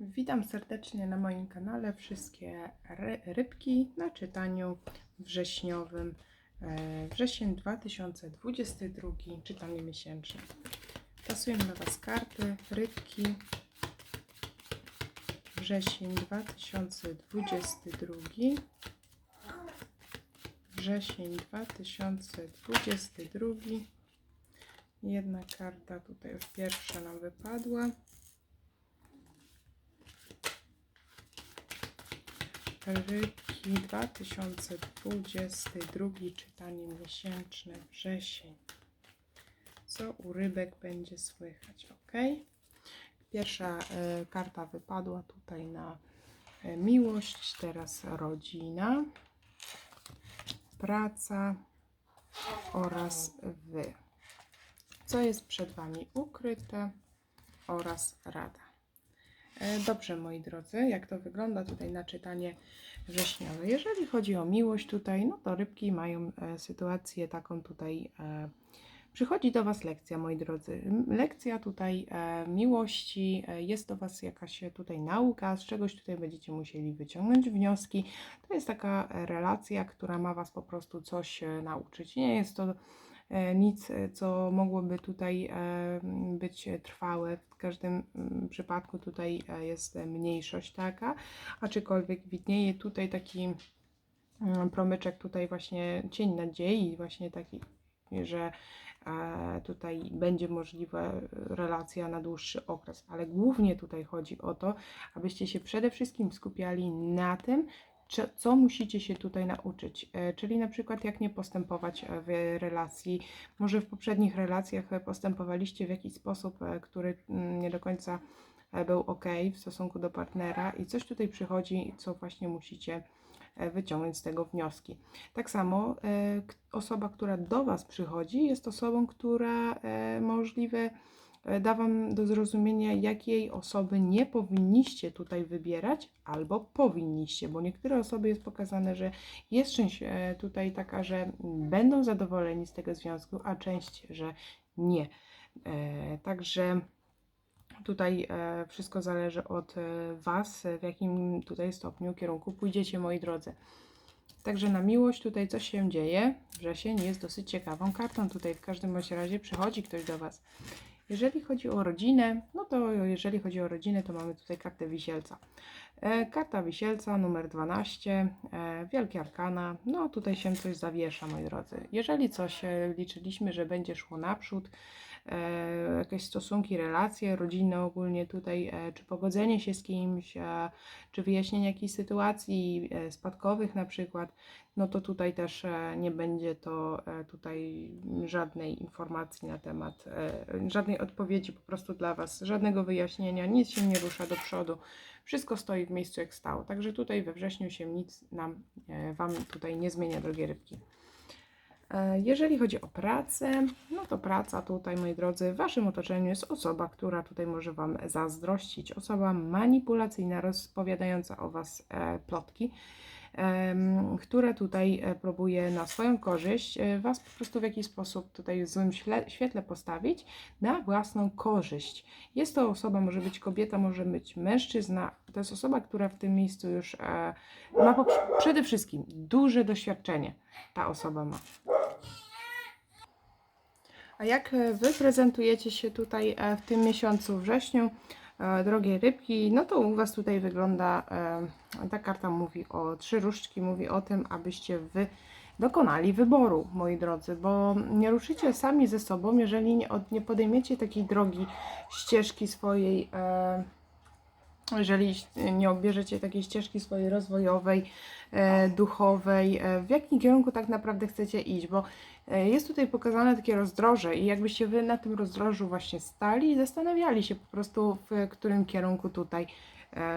Witam serdecznie na moim kanale. Wszystkie ry rybki na czytaniu wrześniowym. E, Wrzesień 2022, czytanie miesięczne. Tasuję na Was karty, rybki. Wrzesień 2022. Wrzesień 2022. Jedna karta tutaj już pierwsza nam wypadła. Rybki 2022 czytanie miesięczne wrzesień. Co u rybek będzie słychać? Ok. Pierwsza e, karta wypadła tutaj na e, miłość, teraz rodzina, praca oraz wy. Co jest przed Wami ukryte oraz rada. E, Dobrze, moi drodzy, jak to wygląda tutaj na czytanie wrześniowe. Jeżeli chodzi o miłość tutaj, no to rybki mają e, sytuację taką tutaj. E, przychodzi do Was lekcja, moi drodzy. Lekcja tutaj miłości, jest do Was jakaś tutaj nauka, z czegoś tutaj będziecie musieli wyciągnąć wnioski. To jest taka relacja, która ma Was po prostu coś nauczyć. Nie jest to nic, e, co mogłoby tutaj e, być e, trwałe. W każdym mm, przypadku tutaj e, jest e, mniejszość taka, aczkolwiek widnieje tutaj taki mm, promyczek, tutaj właśnie cień nadziei, właśnie taki, że e, tutaj będzie możliwa relacja na dłuższy okres, ale głównie tutaj chodzi o to, abyście się przede wszystkim skupiali na tym, co musicie się tutaj nauczyć, E, czyli na przykład jak nie postępować e, w relacji. Może w poprzednich relacjach e, postępowaliście w jakiś sposób, który mm, nie do końca był ok w stosunku do partnera i coś tutaj przychodzi, co właśnie musicie wyciągnąć z tego wnioski. Tak samo osoba, która do Was przychodzi, jest osobą, która możliwe da Wam do zrozumienia, jakiej osoby nie powinniście tutaj wybierać, albo powinniście, bo niektóre osoby jest pokazane, że jest część e, tutaj taka, że będą zadowoleni z tego związku, a część, że nie. E, Także tutaj e, wszystko zależy od e, Was, w jakim tutaj stopniu kierunku pójdziecie, moi drodzy. Także na miłość tutaj coś się dzieje. Wrzesień jest dosyć ciekawą kartą. Tutaj w każdym razie przychodzi ktoś do Was. Jeżeli chodzi o rodzinę, no to jeżeli chodzi o rodzinę, to mamy tutaj kartę wisielca. E, karta wisielca numer 12, e, wielkie arkana. No tutaj się coś zawiesza, moi drodzy. Jeżeli coś e, liczyliśmy, że będzie szło naprzód, jakieś stosunki, relacje rodzinne ogólnie tutaj, czy pogodzenie się z kimś, czy wyjaśnienie jakiejś sytuacji spadkowych na przykład, no to tutaj też nie będzie to tutaj żadnej informacji na temat, żadnej odpowiedzi po prostu dla Was, żadnego wyjaśnienia, nic się nie rusza do przodu, wszystko stoi w miejscu jak stało. Także tutaj we wrześniu się nic nam, e, Wam tutaj nie zmienia, drogie rybki. E, Jeżeli chodzi o pracę, no to praca tutaj, moi drodzy, w Waszym otoczeniu jest osoba, która tutaj może Wam zazdrościć, osoba manipulacyjna, rozpowiadająca o Was e, plotki, em, która tutaj e, próbuje na swoją korzyść e, Was po prostu w jakiś sposób tutaj w złym świetle postawić na własną korzyść. Jest to osoba, może być kobieta, może być mężczyzna. To jest osoba, która w tym miejscu już e, ma przede wszystkim duże doświadczenie. Ta osoba ma. A jak Wy prezentujecie się tutaj w tym miesiącu wrześniu, drogie rybki, no to u Was tutaj wygląda, e, ta karta mówi o trzy różdżki, mówi o tym, abyście Wy dokonali wyboru, moi drodzy, bo nie ruszycie sami ze sobą, jeżeli nie, nie podejmiecie takiej drogi, ścieżki swojej, e, jeżeli nie obierzecie takiej ścieżki swojej rozwojowej, e, duchowej, e, w jakim kierunku tak naprawdę chcecie iść, bo e, jest tutaj pokazane takie rozdroże i jakbyście wy na tym rozdrożu właśnie stali i zastanawiali się po prostu w którym kierunku tutaj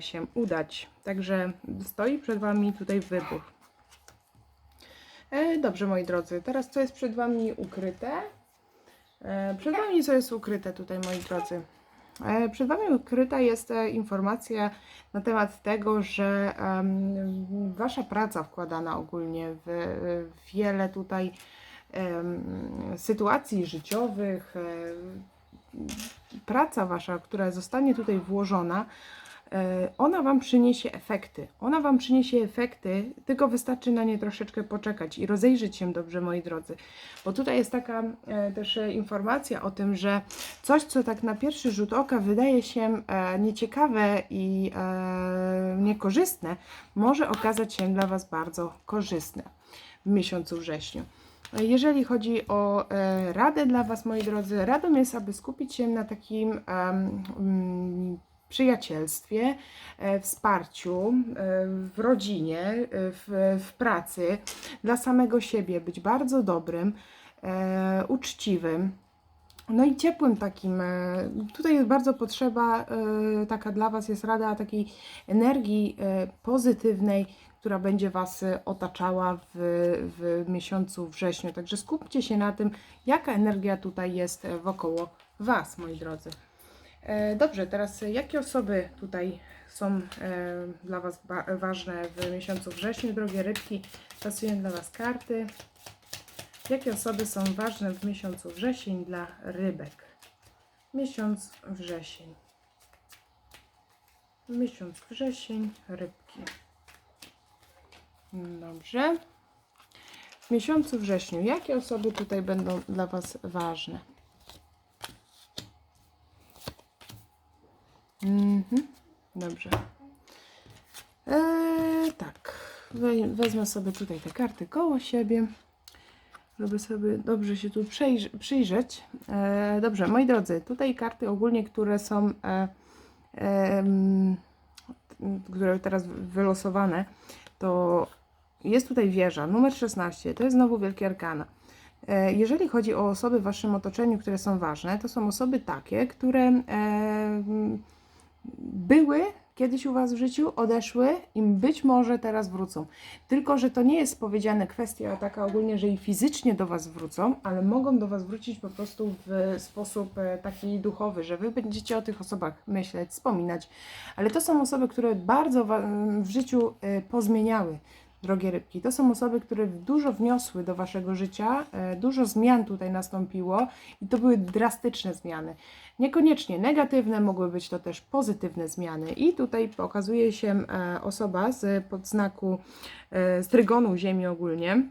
się udać. Także stoi przed Wami tutaj wybór. Dobrze, moi drodzy, teraz co jest przed Wami ukryte? Przed Wami co jest ukryte tutaj, moi drodzy? E, Przed Wami ukryta jest e, informacja na temat tego, że Wasza praca wkładana ogólnie w, w wiele tutaj sytuacji życiowych, e, praca Wasza, która zostanie tutaj włożona, e, ona Wam przyniesie efekty. Ona Wam przyniesie efekty, tylko wystarczy na nie troszeczkę poczekać i rozejrzeć się dobrze, moi drodzy. Bo tutaj jest taka e, też e, informacja o tym, że coś, co tak na pierwszy rzut oka wydaje się e, nieciekawe i e, niekorzystne, może okazać się dla Was bardzo korzystne w miesiącu wrześniu. Jeżeli chodzi o e, radę dla Was, moi drodzy, radą jest, aby skupić się na takim mm, przyjacielstwie, e, wsparciu e, w rodzinie, e, w, w pracy, dla samego siebie, być bardzo dobrym, uczciwym. No i ciepłym takim. Tutaj jest bardzo potrzeba, taka dla Was jest rada takiej energii pozytywnej, która będzie Was otaczała w, w miesiącu wrześniu. Także skupcie się na tym, jaka energia tutaj jest wokoło Was, moi drodzy. E, Dobrze, teraz e, jakie osoby tutaj są e, dla Was ważne w miesiącu wrześniu, drogie rybki? Tasuję dla Was karty. Jakie osoby są ważne w miesiącu wrzesień dla rybek? Miesiąc wrzesień. Miesiąc wrzesień, rybki. Dobrze. W miesiącu wrześniu, jakie osoby tutaj będą dla Was ważne? Mhm. Dobrze. Eee, tak. We, wezmę sobie tutaj te karty koło siebie żeby sobie dobrze się tu przyjrzeć. E, dobrze, moi drodzy, tutaj karty ogólnie, które są, e, em, które teraz wylosowane, to jest tutaj wieża, numer 16, to jest znowu Wielkie Arkana. E, Jeżeli chodzi o osoby w Waszym otoczeniu, które są ważne, to są osoby takie, które były kiedyś u Was w życiu, odeszły i być może teraz wrócą. Tylko, że to nie jest powiedziane kwestia taka ogólnie, że i fizycznie do Was wrócą, ale mogą do Was wrócić po prostu w sposób e, taki duchowy, że Wy będziecie o tych osobach myśleć, wspominać. Ale to są osoby, które bardzo w życiu e, pozmieniały. Drogie rybki, to są osoby, które dużo wniosły do waszego życia, e, dużo zmian tutaj nastąpiło i to były drastyczne zmiany. Niekoniecznie negatywne, mogły być to też pozytywne zmiany. I tutaj pokazuje się e, osoba z podznaku e, z trygonu Ziemi ogólnie.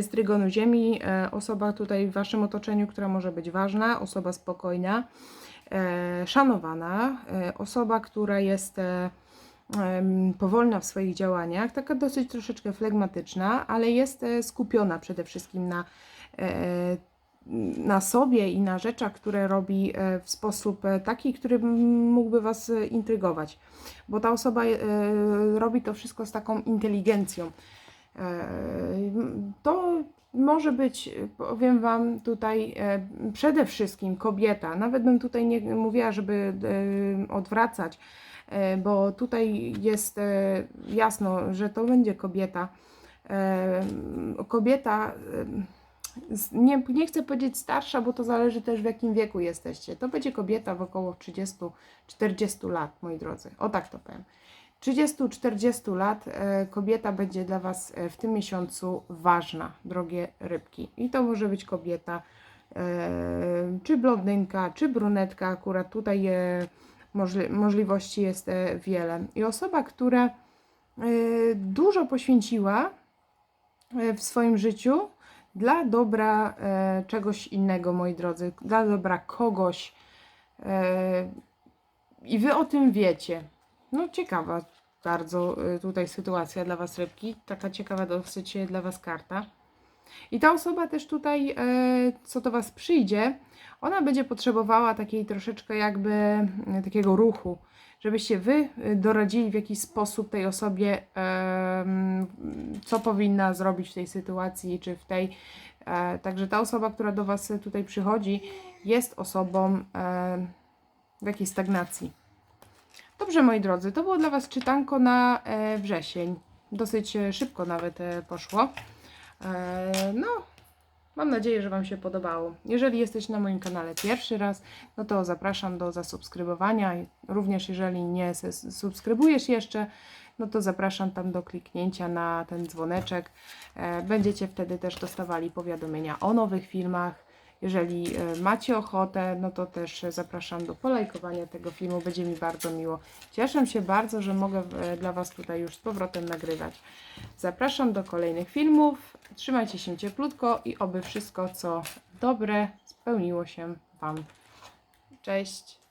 Z trygonu Ziemi, osoba tutaj w waszym otoczeniu, która może być ważna, osoba spokojna, szanowana, osoba, która jest powolna w swoich działaniach, taka dosyć troszeczkę flegmatyczna, ale jest e, skupiona przede wszystkim na, e, na sobie i na rzeczach, które robi e, w sposób taki, który mógłby Was intrygować, bo ta osoba robi to wszystko z taką inteligencją. To może być, powiem Wam tutaj, przede wszystkim kobieta. Nawet bym tutaj nie mówiła, żeby odwracać, bo tutaj jest e, jasno, że to będzie kobieta. E, Kobieta, e, nie, nie chcę powiedzieć starsza, bo to zależy też w jakim wieku jesteście. To będzie kobieta w około 30-40 lat, moi drodzy. O tak to powiem. 30-40 lat e, kobieta będzie dla Was e, w tym miesiącu ważna, drogie rybki. I to może być kobieta, e, czy blondynka, czy brunetka. Akurat tutaj e, możli- możliwości jest e, wiele. I osoba, która e, dużo poświęciła e, w swoim życiu dla dobra czegoś innego, moi drodzy, dla dobra kogoś. I Wy o tym wiecie. No ciekawa bardzo tutaj sytuacja dla Was rybki. Taka ciekawa dosyć dla Was karta. I ta osoba też tutaj, e, co do Was przyjdzie, ona będzie potrzebowała takiej troszeczkę jakby e, takiego ruchu, żebyście Wy y, doradzili w jakiś sposób tej osobie, co powinna zrobić w tej sytuacji, czy w tej. E, także ta osoba, która do Was tutaj przychodzi, jest osobą e, w jakiejś stagnacji. Dobrze, moi drodzy, to było dla Was czytanko na e, wrzesień. Dosyć e, szybko nawet e, poszło. E, no, mam nadzieję, że Wam się podobało. Jeżeli jesteś na moim kanale pierwszy raz, no to zapraszam do zasubskrybowania. Również jeżeli nie subskrybujesz jeszcze, no to zapraszam tam do kliknięcia na ten dzwoneczek. E, będziecie wtedy też dostawali powiadomienia o nowych filmach Jeżeli e, macie ochotę, no to też zapraszam do polajkowania tego filmu. Będzie mi bardzo miło. Cieszę się bardzo, że mogę e, dla Was tutaj już z powrotem nagrywać. Zapraszam do kolejnych filmów. Trzymajcie się cieplutko i oby wszystko, co dobre, spełniło się Wam. Cześć!